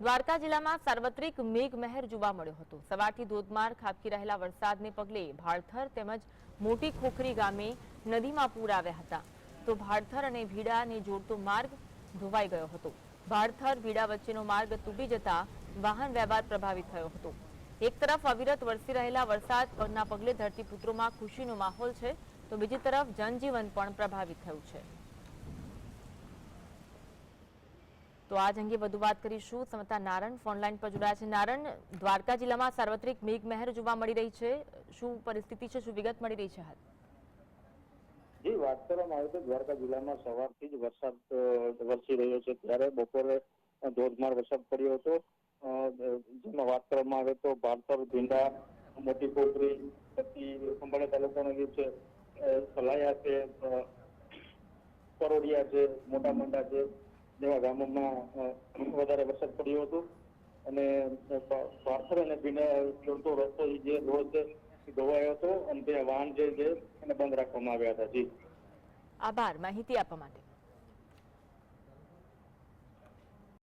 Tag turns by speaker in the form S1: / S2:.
S1: દ્વારકા જિલ્લામાં સાર્વત્રિક મેઘમહેર જોવા મળ્યો હતો. સવારથી ધોધમાર ખાબકી રહેલા વરસાદને પગલે ભાળથર તેમજ મોટી ખોખરી ગામે નદીમાં પૂર આવ્યા હતા. તો ભાળથર અને ભીડાને જોડતો માર્ગ ધોવાઈ ગયો હતો. ભાળથર ભીડા વચ્ચેનો માર્ગ તૂટી જતા વાહન વ્યવહાર પ્રભાવિત થયો હતો. એક તરફ અવિરત વરસી રહેલા વરસાદના પગલે ધરતીપુત્રોમાં ખુશીનો માહોલ છે, તો બીજી તરફ જનજીવન પણ પ્રભાવિત થયું છે. તો આજ અંગે વધુ વાત કરીશું. સમતા નારણ ફોનલાઈન પર જોડાયા છે. નારણ દ્વારકા જિલ્લામાં સાર્વત્રિક મેઘમહેર જોવા મળી રહી છે. શું પરિસ્થિતિ છે? શું વિગત મળી રહી છે હાલ?
S2: જી, વાત કરવામાં આવે તો દ્વારકા જિલ્લામાં સવારથી જ વરસાદ વરસી રહ્યો છે. ત્યારે બપોરે ધોધમાર વરસાદ પડ્યો હતો. જેમાં વાત કરવામાં આવે તો ભારતર ભીંડા મોટી કોપરી પછી ખંભાળા તાલુકાનો જે છે સલાયા છે પરોડિયા છે મોટા મંડા છે જેવા ગામોમાં વધારે વરસાદ પડ્યો હતો. અને ભારતર અને ભીના જોડતો રસ્તો જે રોડ ધોવાયો હતો. અને ત્યાં વાહન જે છે, એને બંધ રાખવામાં આવ્યા હતા. જી.
S1: આભાર. માહિતી આપવા માટે.